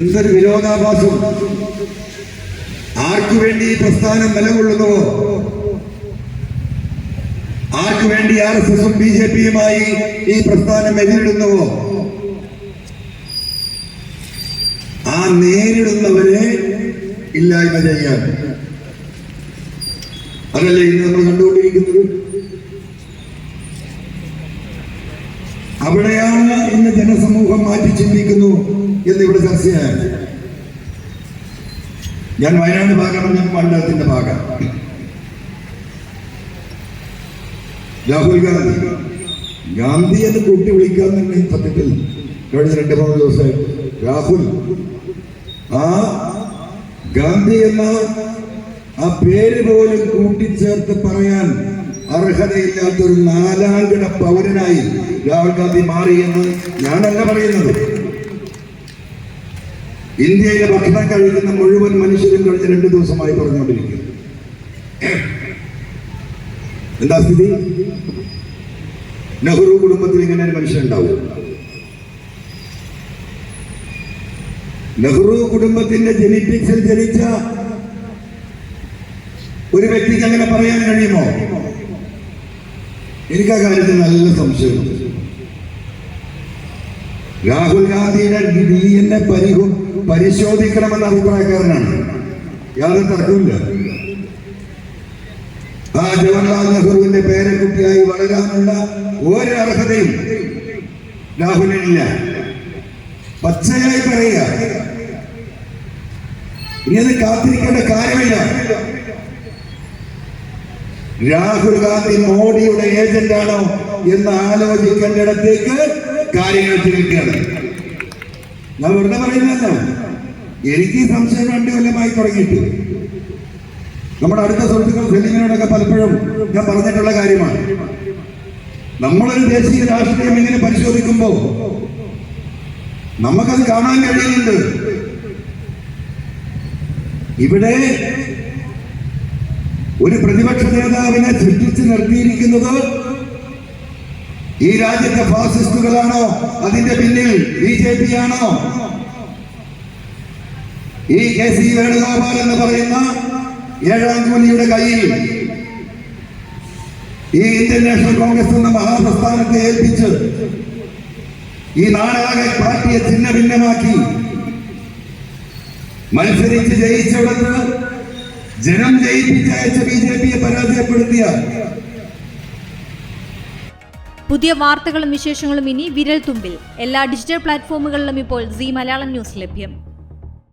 എന്തൊരു വിരോധാഭാസം? ആർക്കു വേണ്ടി ഈ പ്രസ്ഥാനം നിലകൊള്ളുന്നുവോ ആർക്കു വേണ്ടി ആർ എസ് എസും ബി ജെ പിയുമായി ഈ പ്രസ്ഥാനം എതിരിടുന്നുവോ ആ നേരിടുന്നവരെ ഇല്ലായ്മ ചെയ്യാൻ. അതല്ലേ ഇന്ന് നമ്മൾ കണ്ടുകൊണ്ടിരിക്കുന്നത്? അവിടെയാണ് ഇന്ന് ജനസമൂഹം മാറ്റി ചിന്തിക്കുന്നു എന്ന് ഇവിടെ ചർച്ചയായത് ഞാൻ വയനാട് ഭാഗമാണ് ഞാൻ മണ്ഡലത്തിന്റെ ഭാഗം. രാഹുൽ ഗാന്ധി. ഗാന്ധി എന്ന് കൂട്ടി വിളിക്കാൻ ഈ സത്യത്തിൽ കഴിഞ്ഞ രണ്ട് മൂന്ന് ദിവസം രാഹുൽ ആ ഗാന്ധി എന്ന ആ പേര് പോലും കൂട്ടിച്ചേർത്ത് പറയാൻ അർഹതയില്ലാത്ത ഒരു നാലാംകിട പൗരനായി രാഹുൽ ഗാന്ധി മാറി എന്ന് ഞാനല്ല പറയുന്നത്. ഇന്ത്യയിലെ ഭക്ഷണം കഴിക്കുന്ന മുഴുവൻ മനുഷ്യരും കഴിഞ്ഞ രണ്ടു ദിവസമായി പറഞ്ഞുകൊണ്ടിരിക്കുന്നു. എന്താ സ്ഥിതി? നെഹ്റു കുടുംബത്തിൽ ഇങ്ങനെ ഒരു മനുഷ്യൻ ഉണ്ടാവും. നെഹ്റു കുടുംബത്തിന്റെ ജനിപ്പിച്ച് ജനിച്ച ഒരു വ്യക്തിക്ക് അങ്ങനെ പറയാൻ കഴിയുമോ? എനിക്ക് ആ കാര്യത്തിൽ നല്ല സംശയമുണ്ട് രാഹുൽ ഗാന്ധിയുടെ ഡി എൻ എ പരിശോധിക്കണമെന്ന അഭിപ്രായക്കാരനാണ്. യാതൊരു തർക്കമില്ല ആ ജവഹർലാൽ നെഹ്റുവിന്റെ പേരക്കുട്ടിയായി വളരാനുള്ള ഒരു അർഹതയും രാഹുലിനില്ല പച്ചയായി പറയുക. ഇനി അത് കാത്തിരിക്കേണ്ട കാര്യമില്ല. രാഹുൽ ഗാന്ധി മോഡിയുടെ ഏജന്റ് ആണോ എന്ന് ആലോചിക്കേണ്ടിടത്തേക്ക് കാര്യങ്ങൾ തിരിക്കുകയാണ്. ഞാൻ വെറുതെ പറയുന്നതല്ല. എനിക്ക് ഈ സംശയം രണ്ടു കൊല്ലമായി തുടങ്ങിയിട്ട്. നമ്മുടെ അടുത്ത സുഹൃത്തുക്കൾ ഫിലിമിനോടൊക്കെ പലപ്പോഴും ഞാൻ പറഞ്ഞിട്ടുള്ള കാര്യമാണ്. നമ്മളൊരു ദേശീയ രാഷ്ട്രീയം ഇങ്ങനെ പരിശോധിക്കുമ്പോൾ നമുക്കത് കാണാൻ കഴിയുന്നുണ്ട്. ഇവിടെ ഒരു പ്രതിപക്ഷ നേതാവിനെ ചിന്തിച്ച് നിർത്തിയിരിക്കുന്നത് ഈ രാജ്യത്തെ ഫാസിസ്റ്റുകളാണോ? അതിന്റെ പിന്നിൽ ബി ജെ പി ആണോ ഈ കെ സി വേണുഗോപാൽ എന്ന് പറയുന്ന ഏഴാം കൂലിയുടെ കയ്യിൽ ഈ ഇന്ത്യൻ നാഷണൽ കോൺഗ്രസ് എന്ന മഹാപ്രസ്ഥാനത്തെ ഏൽപ്പിച്ച് ഈ നാടാകെ പാർട്ടിയെ ഛിന്ന ഭിന്നമാക്കി മത്സരിച്ച് ജയിച്ചവിടത്ത് ജനം ജയിപ്പിച്ചയച്ച ബി ജെ പിയെ പരാജയപ്പെടുത്തിയ പുതിയ വാർത്തകളും വിശേഷങ്ങളും ഇനി വിരൽ തുമ്പിൽ എല്ലാ ഡിജിറ്റൽ പ്ലാറ്റ്ഫോമുകളിലും ഇപ്പോൾ സി മലയാളം ന്യൂസ് ലഭ്യം.